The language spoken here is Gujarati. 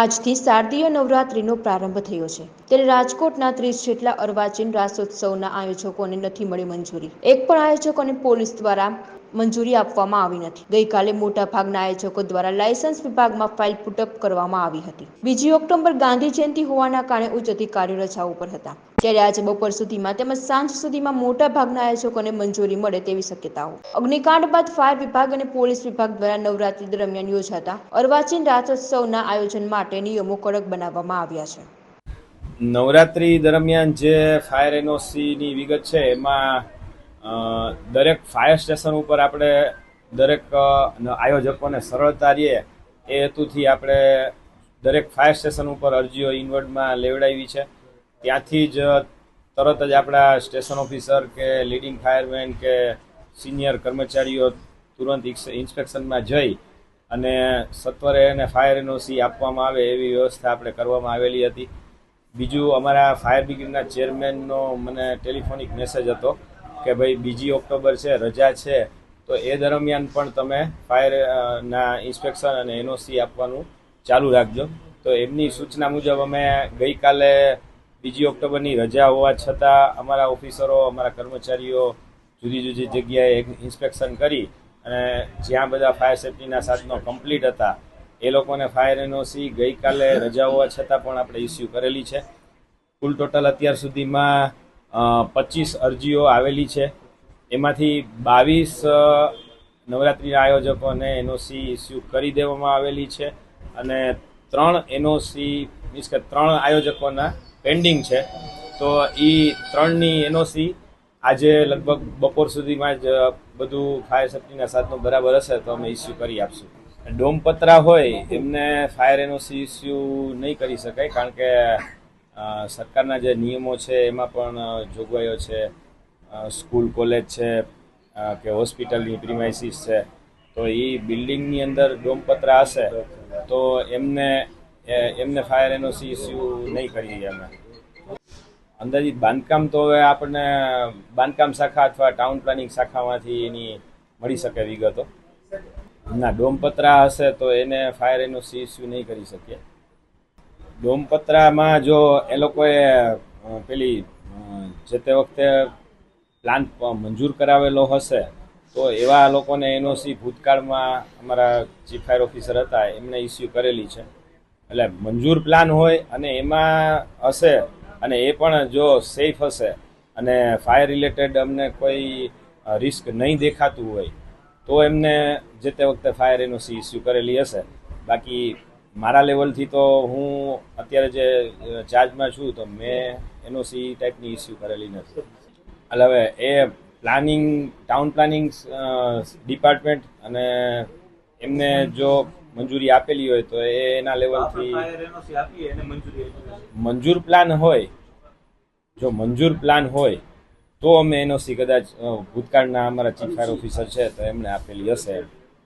આજથી શારદીય નવરાત્રિનો પ્રારંભ થયો છે. ત્યારે રાજકોટના ત્રીસ જેટલા અર્વાચીન રાસોત્સવના આયોજકોને નથી મળી મંજૂરી. એક પણ આયોજકોને પોલીસ દ્વારા મંજૂરી આપવામાં આવી નથી. ગઈકાલે મોટા ભાગના આયોજકો દ્વારા લાયસન્સ વિભાગમાં ફાઇલ પુટઅપ કરવામાં આવી હતી. બીજી ઓક્ટોબર ગાંધી જયંતિ હોવાના કારણે ઉચ્ચ અધિકારીઓ રજા ઉપર હતા. ત્યારે આજે બપોર સુધીમાં તેમજ સાંજ સુધીમાં મોટા ભાગના આયોજકોને મંજૂરી મળે તેવી શક્યતાઓ. અગ્નિકાંડ બાદ ફાયર વિભાગ અને પોલીસ વિભાગ દ્વારા નવરાત્રી દરમિયાન યોજાતા અર્વાચીન રાજોત્સવના આયોજન માટે નિયમો કડક બનાવવામાં આવ્યા છે. નવરાત્રી દરમિયાન જે ફાયર એનઓસીની વિગત છે, એમાં દરેક ફાયર સ્ટેશન ઉપર આપણે દરેક આયોજકોને સરળતા રહે એ હેતુથી આપણે દરેક ફાયર સ્ટેશન ઉપર અરજીઓ ઇનવર્ડમાં લેવડાવી છે. ત્યાંથી જ તરત જ આપણા સ્ટેશન ઓફિસર કે લીડિંગ ફાયરમેન કે સિનિયર કર્મચારીઓ તુરંત ઇન્સ્પેક્શનમાં જઈ અને સત્વરે એને ફાયર એનઓસી આપવામાં આવે એવી વ્યવસ્થા આપણે કરવામાં આવેલી હતી. બીજું અમારા ફાયર બ્રિગેડના ચેરમેનનો મને ટેલિફોનિક મેસેજ હતો કે ભાઈ બીજી ઓક્ટોબર છે, રજા છે, તો એ દરમિયાન પણ તમે ફાયરના ઇન્સ્પેક્શન અને એનઓસી આપવાનું ચાલુ રાખજો. તો એમની સૂચના મુજબ અમે ગઈકાલે બીજી ઓક્ટોબરની રજા હોવા છતાં અમારા ઓફિસરો, અમારા કર્મચારીઓ જુદી જુદી જગ્યાએ ઇન્સ્પેક્શન કરી અને જ્યાં બધા ફાયર સેફ્ટીના સાધનો કમ્પ્લીટ હતા, એ લોકોને ફાયર એનઓસી ગઈકાલે રજા હોવા છતાં પણ આપણે ઇસ્યુ કરેલી છે. કુલ ટોટલ અત્યાર સુધીમાં પચીસ અરજીઓ આવેલી છે. એમાંથી બાવીસ નવરાત્રિના આયોજકોને એનઓસી ઇસ્યુ કરી દેવામાં આવેલી છે અને ત્રણ એનઓસી મીન્સ કે ત્રણ આયોજકોના પેન્ડિંગ છે. તો એ ત્રણની એનઓસી આજે લગભગ બપોર સુધીમાં જ બધું ફાયર સેફ્ટીના સાધનો બરાબર હશે તો અમે ઇસ્યુ કરી આપશું. ડોમપત્રા હોય એમને ફાયર એનઓસી ઇસ્યુ નહીં કરી શકાય કારણ કે સરકારના જે નિયમો છે એમાં પણ જોગવાઈઓ છે. સ્કૂલ કોલેજ છે કે હોસ્પિટલની પ્રિમાઇસીસ છે. તો એ બિલ્ડિંગની અંદર ડોમપત્રા હશે, તો એમને એમને ફાયર એનઓસી ઇસ્યુ નહીં કરીએ અમે. અંદાજિત બાંધકામ તો હવે આપણને બાંધકામ શાખા અથવા ટાઉન પ્લાનિંગ શાખામાંથી એની મળી શકે વિગતો. ના ડોમપત્રા હશે તો એને ફાયર એનઓસી ઇસ્યુ નહીં કરી શકીએ. ડોમપત્રામાં જો એ લોકોએ પેલી જે તે વખતે પ્લાન મંજૂર કરાવેલો હશે તો એવા લોકોને એનઓસી ભૂતકાળમાં અમારા ચીફ ફાયર ઓફિસર હતા, એમણે ઇસ્યુ કરેલી છે. એટલે મંજૂર પ્લાન હોય અને એમાં હશે અને એ પણ જો સેફ હશે અને ફાયર રિલેટેડ અમને કોઈ રિસ્ક નહીં દેખાતું હોય, તો એમને જે તે વખતે ફાયર એનઓસી ઇસ્યુ કરેલી હશે. બાકી મારા લેવલથી તો હું અત્યારે જે ચાર્જમાં છું, તો મેં એનઓસી ટાઈપની ઇસ્યુ કરેલી નથી. એટલે હવે એ પ્લાનિંગ ટાઉન પ્લાનિંગ ડિપાર્ટમેન્ટ અને એમને જો મંજૂરી આપેલી હોય તો એ એના લેવલથી મંજૂરી પ્લાન હોય જો મંજૂર પ્લાન હોય તો અમે એનઓસી કદાચ ભૂતકાળના અમારા ચીફ ફાયર ઓફિસર છે તો એમને આપેલી હશે.